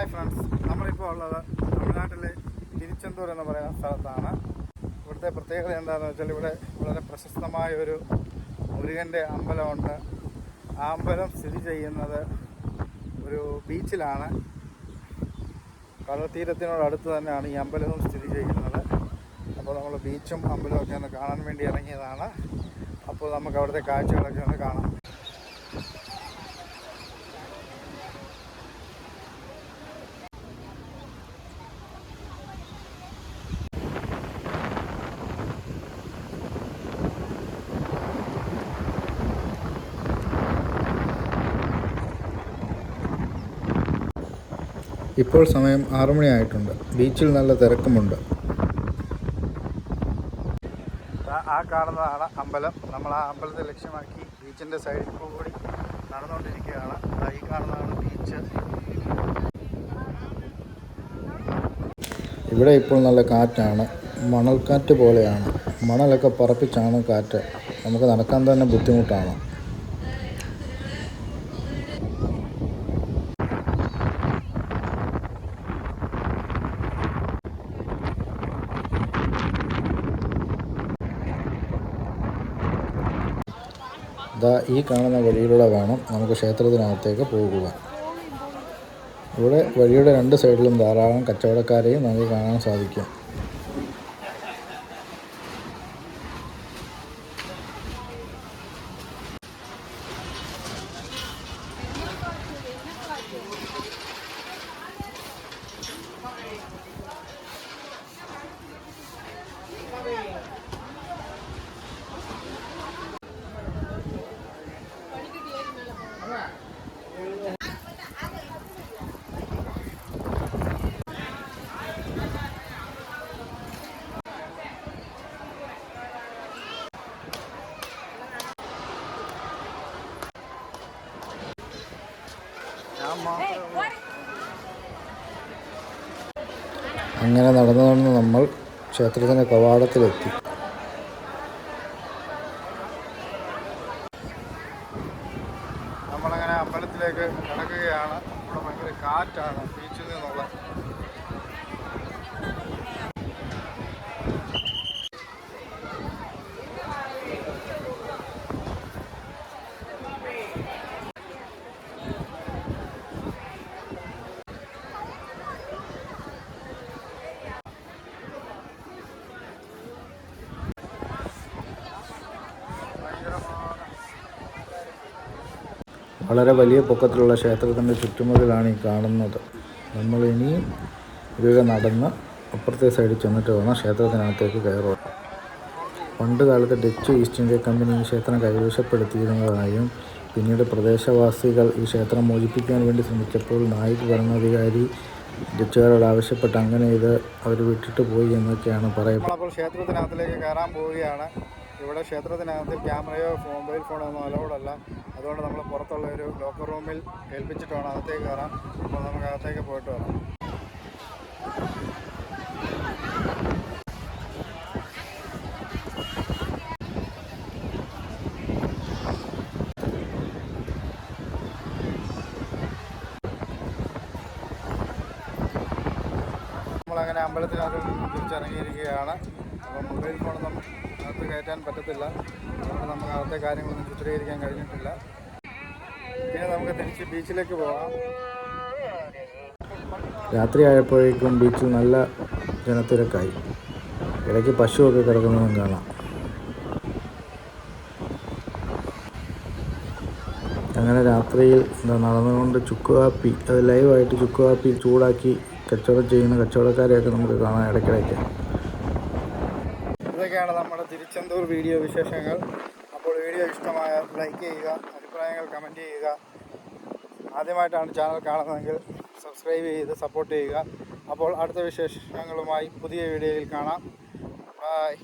Hi friends നമ്മളിപ്പോൾ ഉള്ളത് തമിഴ്നാട്ടിലെ തിരുച്ചെന്തൂർ എന്ന് പറയുന്ന സ്ഥലത്താണ്. ഇവിടുത്തെ പ്രത്യേകത എന്താണെന്ന് വെച്ചാൽ ഇവിടെ വളരെ പ്രശസ്തമായ ഒരു മുരുകന്റെ അമ്പലമുണ്ട്. ആ അമ്പലം സ്ഥിതി ചെയ്യുന്നത് ഒരു ബീച്ചിലാണ്. കടൽത്തീരത്തിനോടടുത്ത് തന്നെയാണ് ഈ അമ്പലവും സ്ഥിതി ചെയ്യുന്നത്. അപ്പോൾ നമ്മൾ ബീച്ചും അമ്പലവും ഒക്കെ ഒന്ന് കാണാൻ വേണ്ടി ഇറങ്ങിയതാണ്. അപ്പോൾ നമുക്ക് അവിടുത്തെ കാഴ്ചകളൊക്കെ ഒന്ന് കാണാം. ഇപ്പോൾ സമയം ആറുമണിയായിട്ടുണ്ട് ബീച്ചിൽ നല്ല തിരക്കുമുണ്ട്. ആ കാണുന്നതാണ് അമ്പലം. നമ്മൾ ആ അമ്പലത്തെ ലക്ഷ്യമാക്കി ബീച്ചിന്റെ സൈഡിൽ കൂടി നടന്നുകൊണ്ടിരിക്കുകയാണ്. ഈ കാണുന്നതാണ് ബീച്ച്. ഇവിടെ ഇപ്പോൾ നല്ല കാറ്റാണ്. മണൽക്കാറ്റ് പോലെയാണ്. മണലൊക്കെ പറപ്പിച്ചാണ് കാറ്റ്. നമുക്ക് നടക്കാൻ തന്നെ ബുദ്ധിമുട്ടാണ്. ദാ ഈ കാണുന്ന വഴിയിലൂടെ വേണം നമുക്ക് ക്ഷേത്രത്തിനകത്തേക്ക് പോകുക. ഇവിടെ വഴിയുടെ രണ്ട് സൈഡിലും ധാരാളം കച്ചവടക്കാരെയും നമുക്ക് കാണാൻ സാധിക്കും. അങ്ങനെ നടന്നു നടന്ന് നമ്മൾ ക്ഷേത്രത്തിന്റെ കവാടത്തിലെത്തി. നമ്മളങ്ങനെ അമ്പലത്തിലേക്ക് കിടക്കുകയാണ് ഇവിടെ ഭയങ്കര കാറ്റാണ്. ബീച്ചിൽ നിന്നുള്ള വളരെ വലിയ പൊക്കത്തിലുള്ള ക്ഷേത്രത്തിന്റെ ചുറ്റുമതിലാണ് ഈ കാണുന്നത്. നമ്മൾ ഇനിയും ഇതുവരെ നടന്ന് അപ്പുറത്തെ സൈഡിൽ ചെന്നിട്ട് വേണം ക്ഷേത്രത്തിനകത്തേക്ക് കയറുക പണ്ട് കാലത്ത് ഡച്ച് ഈസ്റ്റ് ഇന്ത്യ കമ്പനി ഈ ക്ഷേത്രം കൈവശപ്പെടുത്തിയിരുന്നതായും പിന്നീട് പ്രദേശവാസികൾ ഈ ക്ഷേത്രം മോചിപ്പിക്കാൻ വേണ്ടി ശ്രമിച്ചപ്പോൾ നായിക് ഭരണാധികാരി ഡച്ചുകാരോട് ആവശ്യപ്പെട്ട് അങ്ങനെ ഇത് അവർ വിട്ടിട്ട് പോയി എന്നൊക്കെയാണ് പറയുന്നത് അപ്പോൾ ക്ഷേത്രത്തിനകത്തിലേക്ക് കയറാൻ പോവുകയാണ്. ഇവിടെ ക്ഷേത്രത്തിനകത്ത് ക്യാമറയോ മൊബൈൽ ഫോണോ ഒന്നും അലൗഡല്ല അതുകൊണ്ട് നമ്മൾ പുറത്തുള്ള ഒരു ലോക്കർ റൂമിൽ ഏൽപ്പിച്ചിട്ട് വേണം അകത്തേക്ക് കയറാം. അപ്പോൾ നമുക്ക് അകത്തേക്ക് പോയിട്ട് വരാം. നമ്മളങ്ങനെ അമ്പലത്തിനകത്ത് തിരിച്ചിറങ്ങിയിരിക്കുകയാണ്. അപ്പോൾ മൊബൈൽ ഫോണൊന്നും അകത്ത് കയറ്റാൻ പറ്റത്തില്ല. അതുകൊണ്ട് നമുക്ക് അകത്തെ കാര്യങ്ങളൊന്നും ചിത്രീകരിക്കാൻ കഴിഞ്ഞിട്ടില്ല. പിന്നെ നമുക്ക് തിരിച്ച് ബീച്ചിലേക്ക് പോകാം രാത്രിയായപ്പോഴേക്കും ബീച്ചിൽ നല്ല ജനത്തിരക്കായി. ഇടയ്ക്ക് പശുവൊക്കെ കിടക്കുന്നതും കാണാം. അങ്ങനെ രാത്രിയിൽ എന്താ നടന്നുകൊണ്ട് ചുക്കുകാപ്പി അത് ലൈവായിട്ട് ചുക്കുകാപ്പി ചൂടാക്കി കച്ചവടം ചെയ്യുന്ന കച്ചവടക്കാരെയൊക്കെ നമുക്ക് കാണാം ഇടയ്ക്കിടയ്ക്ക്. ഇതൊക്കെയാണ് നമ്മുടെ തിരുച്ചെന്തൂർ വീഡിയോ വിശേഷങ്ങൾ. അപ്പോൾ വീഡിയോ ഇഷ്ടമായ ലൈക്ക് ചെയ്യുക അഭിപ്രായങ്ങൾ കമന്റ് ചെയ്യുക. ആദ്യമായിട്ടാണ് ചാനൽ കാണുന്നതെങ്കിൽ സബ്സ്ക്രൈബ് ചെയ്ത് സപ്പോർട്ട് ചെയ്യുക. അപ്പോൾ അടുത്ത വിശേഷങ്ങളുമായി പുതിയ വീഡിയോയിൽ കാണാം. ബൈ